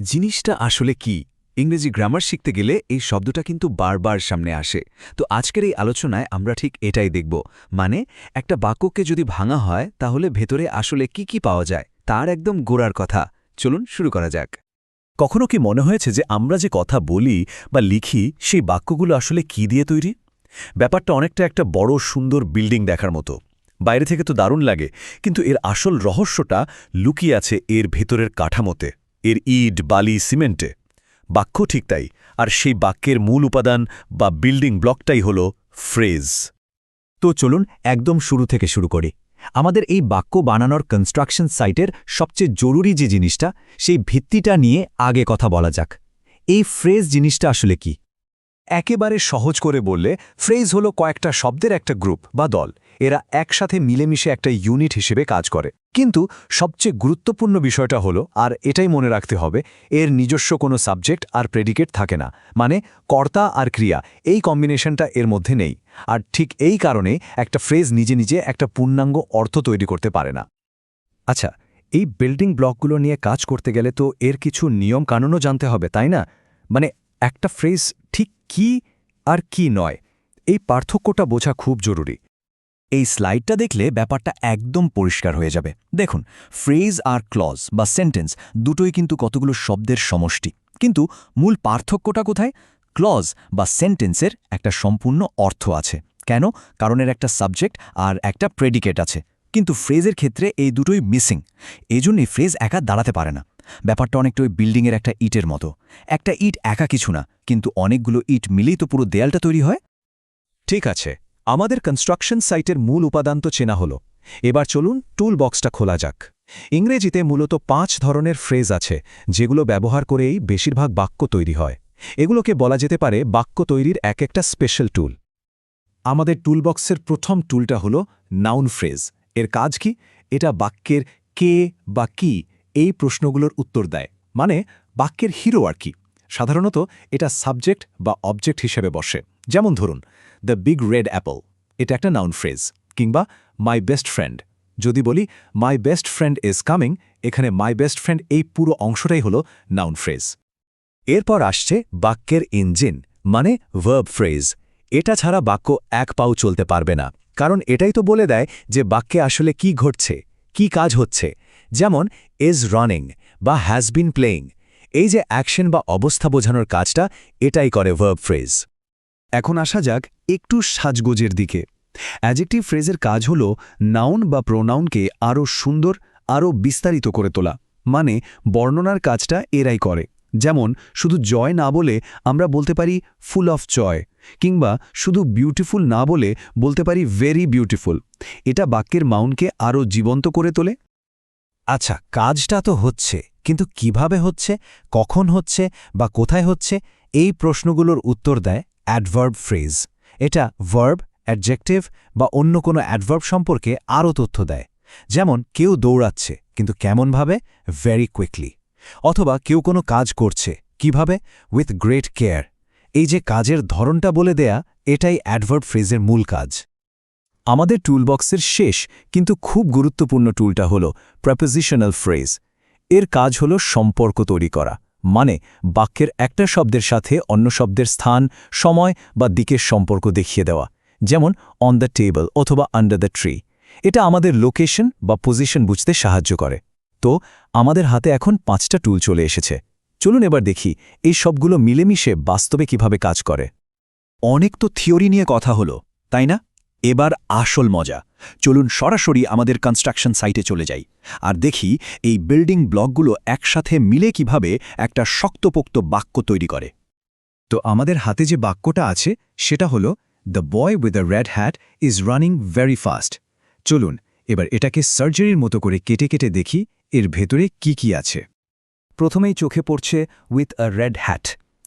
জিনিসটা আসলে কি? ইংরেজি গ্রামার শিখতে গেলে এই শব্দটা কিন্তু বারবার সামনে আসে। তো আজকের এই আলোচনায় আমরা ঠিক এটাই দেখব। মানে একটা বাক্যকে যদি ভাঙা হয়, তাহলে ভেতরে আসলে কি কি পাওয়া যায়, তার একদম গোড়ার কথা। চলুন শুরু করা যাক। কখনো কি মনে হয়েছে যে আমরা যে কথা বলি বা লিখি, সেই বাক্যগুলো আসলে কি দিয়ে তৈরি? ব্যাপারটা অনেকটা একটা বড়, সুন্দর বিল্ডিং দেখার মতো। বাইরে থেকে তো দারুণ লাগে, কিন্তু এর আসল রহস্যটা লুকিয়ে আছে এর ভেতরের কাঠামোতে। এর ইট, বালি, সিমেন্টে। বাক্য ঠিক তাই, আর সেই বাক্যের মূল উপাদান বা বিল্ডিং ব্লকটাই হল ফ্রেজ। তো চলুন একদম শুরু থেকে শুরু করি। আমাদের এই বাক্য বানানোর কনস্ট্রাকশন সাইটের সবচেয়ে জরুরি যে জিনিসটা, সেই ভিত্তিটা নিয়ে আগে কথা বলা যাক। এই ফ্রেজ জিনিসটা আসলে কি? একেবারে সহজ করে বললে ফ্রেজ হলো কয়েকটা শব্দের একটা গ্রুপ বা দল। এরা একসাথে মিলেমিশে একটা ইউনিট হিসেবে কাজ করে। কিন্তু সবচেয়ে গুরুত্বপূর্ণ বিষয়টা হলো, আর এটাই মনে রাখতে হবে, এর নিজস্ব কোনো সাবজেক্ট আর প্রেডিকেট থাকে না। মানে কর্তা আর ক্রিয়া, এই কম্বিনেশনটা এর মধ্যে নেই। আর ঠিক এই কারণে একটা ফ্রেজ নিজে নিজে একটা পূর্ণাঙ্গ অর্থ তৈরি করতে পারে না। আচ্ছা এই বিল্ডিং ব্লকগুলো নিয়ে কাজ করতে গেলে তো এর কিছু নিয়ম কানুনও জানতে হবে, তাই না? মানে একটা ফ্রেজ কি আর কি নয়, এই পার্থক্যটা বোঝা খুব জরুরি। এই স্লাইডটা দেখলে ব্যাপারটা একদম পরিষ্কার হয়ে যাবে। দেখুন ফ্রেজ আর ক্লজ বা সেন্টেন্স দুটোই কিন্তু কতগুলো শব্দের সমষ্টি। কিন্তু মূল পার্থক্যটা কোথায়? ক্লজ বা সেন্টেন্সের একটা সম্পূর্ণ অর্থ আছে। কেন? কারণের একটা সাবজেক্ট আর একটা প্রেডিকেট আছে। কিন্তু ফ্রেজের ক্ষেত্রে এই দুটোই মিসিং এই জন্যই ফ্রেজ একা দাঁড়াতে পারে না। ব্যাপারটা অনেকটা ওই বিল্ডিংয়ের একটা ইটের মতো। একটা ইট একা কিছু না, কিন্তু অনেকগুলো ইট মিলেই তো পুরো দেয়ালটা তৈরি হয়। ঠিক আছে, আমাদের কনস্ট্রাকশন সাইটের মূল উপাদান তো চেনা হলো। এবার চলুন টুল বক্সটা খোলা যাক। ইংরেজিতে মূলত পাঁচ ধরনের ফ্রেজ আছে, যেগুলো ব্যবহার করেই বেশিরভাগ বাক্য তৈরি হয়। এগুলোকে বলা যেতে পারে বাক্য তৈরির এক একটা স্পেশাল টুল আমাদের টুলবক্সের প্রথম টুলটা হলো নাউন ফ্রেজ এর কাজ কি? এটা বাক্যের কে বা কি এই প্রশ্নগুলোর উত্তর দেয়। মানে বাক্যের হিরো আর কি? সাধারণত এটা সাবজেক্ট বা অবজেক্ট হিসেবে বসে। যেমন ধরুন দ্য বিগ রেড অ্যাপল এটা একটা নাউন ফ্রেজ কিংবা মাই বেস্ট ফ্রেন্ড যদি বলি my best friend is coming এখানে মাই বেস্ট ফ্রেন্ড এই পুরো অংশটাই হলো নাউন ফ্রেজ এরপর আসছে বাক্যের ইঞ্জিন মানে ভার্ব ফ্রেজ এটা ছাড়া বাক্য এক পাও চলতে পারবে না। কারণ এটাই তো বলে দেয় যে বাক্যে আসলে কি ঘটছে, কি কাজ হচ্ছে। যেমন ইজ রানিং বা হ্যাজ বিন প্লেয়িং এই যে অ্যাকশন বা অবস্থা বোঝানোর কাজটা, এটাই করে ভার্ব ফ্রেজ এখন আসা যাক একটু সাজগোজের দিকে। অ্যাজেক্টিভ ফ্রেজের কাজ হল নাউন বা প্রোনাউনকে আরও সুন্দর আরও বিস্তারিত করে তোলা। মানে বর্ণনার কাজটা এরাই করে। যেমন, শুধু জয় না বলে আমরা বলতে পারি ফুল অফ জয় কিংবা শুধু বিউটিফুল না বলে বলতে পারি ভেরি বিউটিফুল এটা বাক্যের মাউনকে আরও জীবন্ত করে তোলে। আচ্ছা কাজটা তো হচ্ছে, কিন্তু কীভাবে হচ্ছে, কখন হচ্ছে বা কোথায় হচ্ছে, এই প্রশ্নগুলোর উত্তর দেয় অ্যাডভার্ব ফ্রেজ এটা ভার্ব অ্যাডজেক্টিভ বা অন্য কোনো অ্যাডভার্ব সম্পর্কে আরও তথ্য দেয়। যেমন, কেউ দৌড়াচ্ছে, কিন্তু কেমনভাবে? ভেরি কুইকলি অথবা, কেউ কোনো কাজ করছে, কীভাবে? উইথ গ্রেট কেয়ার এই যে কাজের ধরনটা বলে দেয়া, এটাই অ্যাডভার্ব ফ্রেজের মূল কাজ। আমাদের টুলবক্সের শেষ, কিন্তু খুব গুরুত্বপূর্ণ টুলটা হল প্রেপোজিশনাল ফ্রেজ এর কাজ হল সম্পর্ক তৈরি করা মানে বাক্যের একটা শব্দের সাথে অন্য শব্দের স্থান, সময় বা দিকের সম্পর্ক দেখিয়ে দেওয়া, যেমন অন দ্য টেবল অথবা আন্ডার দ্য ট্রি এটা আমাদের লোকেশন বা পজিশন বুঝতে সাহায্য করে। তো, আমাদের হাতে এখন পাঁচটা টুল চলে এসেছে। চলুন এবার দেখি এই সবগুলো মিলেমিশে বাস্তবে কীভাবে কাজ করে। অনেক তো থিওরি নিয়ে কথা হলো, তাই না? এবার আসল মজা। চলুন সরাসরি আমাদের কনস্ট্রাকশন সাইটে চলে যাই। আর দেখি এই বিল্ডিং ব্লকগুলো একসাথে মিলে কীভাবে একটা শক্তপোক্ত বাক্য তৈরি করে। তো আমাদের হাতে যে বাক্যটা আছে, সেটা হলো the boy with the red hat is running very fast চলুন, এবার এটাকে সার্জারির মতো করে কেটে কেটে দেখি, এর ভেতরে কি কি আছে। প্রথমেই চোখে পড়ছে উইথ আ রেড হ্যাট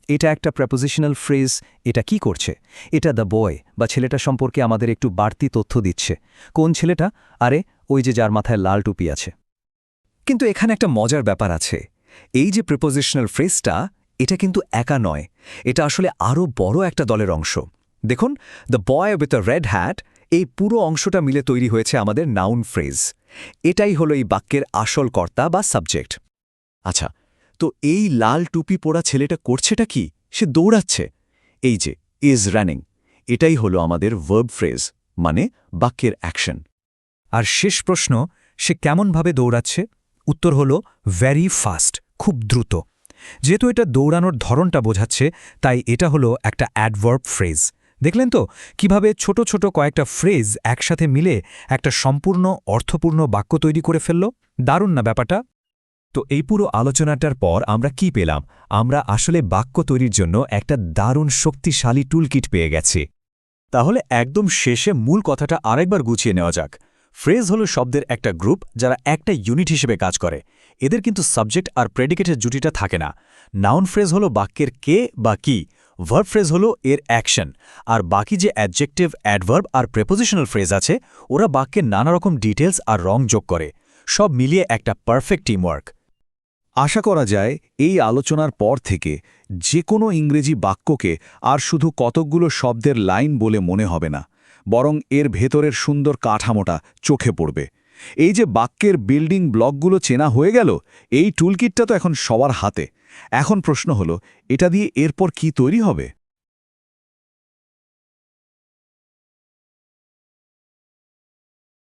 এটা একটা প্রেপোজিশনাল ফ্রেজ এটা কি করছে? এটা দ্য বয় বা ছেলেটা সম্পর্কে আমাদের একটু বাড়তি তথ্য দিচ্ছে। কোন ছেলেটা? আরে, ওই যে যার মাথায় লাল টুপি আছে। কিন্তু এখানে একটা মজার ব্যাপার আছে। এই যে প্রিপোজিশনাল ফ্রেজটা এটা কিন্তু একা নয়। এটা আসলে আরও বড় একটা দলের অংশ। দেখুন the boy with a red hat এই পুরো অংশটা মিলে তৈরি হয়েছে আমাদের নাউন ফ্রেজ এটাই হলো এই বাক্যের আসল কর্তা বা সাবজেক্ট আচ্ছা তো এই লাল টুপি পরা ছেলেটা করছেটা কি? সে দৌড়াচ্ছে। এই যে ইজ রানিং এটাই হলো আমাদের ভার্ব ফ্রেজ মানে বাক্যের অ্যাকশন আর শেষ প্রশ্ন, সে কেমনভাবে দৌড়াচ্ছে? উত্তর হল ভ্যারি ফাস্ট খুব দ্রুত। যেহেতু এটা দৌড়ানোর ধরনটা বোঝাচ্ছে, তাই এটা হলো একটা অ্যাডভার্ব ফ্রেজ দেখলেন তো? কীভাবে ছোট ছোট কয়েকটা ফ্রেজ একসাথে মিলে একটা সম্পূর্ণ, অর্থপূর্ণ বাক্য তৈরি করে ফেলল? দারুণ না ব্যাপারটা? তো এই পুরো আলোচনাটার পর আমরা কি পেলাম? আমরা আসলে বাক্য তৈরির জন্য একটা দারুণ শক্তিশালী টুলকিট পেয়ে গেছি। তাহলে একদম শেষে মূল কথাটা আরেকবার গুছিয়ে নেওয়া যাক। ফ্রেজ হলো শব্দের একটা গ্রুপ যারা একটা ইউনিট হিসেবে কাজ করে। এদের কিন্তু সাবজেক্ট আর প্রেডিকেটের জুটিটা থাকে না। নাউন ফ্রেজ হলো বাক্যের কে বা কি, ভার্ব ফ্রেজ হলো এর অ্যাকশন। আর বাকি যে অ্যাডজেক্টিভ, অ্যাডভার্ব আর প্রেপোজিশনাল ফ্রেজ আছে, ওরা বাক্যের নানা রকম ডিটেলস আর রং যোগ করে। সব মিলিয়ে একটা পারফেক্ট টিমওয়ার্ক। আশা করা যায়, এই আলোচনার পর থেকে যে কোনো ইংরেজি বাক্যকে আর শুধু কতকগুলো শব্দের লাইন বলে মনে হবে না, বরং এর ভেতরের সুন্দর কাঠামোটা চোখে পড়বে। এই যে বাক্যের বিল্ডিং ব্লকগুলো চেনা হয়ে গেল, এই টুলকিটটা তো এখন সবার হাতে। এখন প্রশ্ন হলো, এটা দিয়ে এরপর কি তৈরি হবে?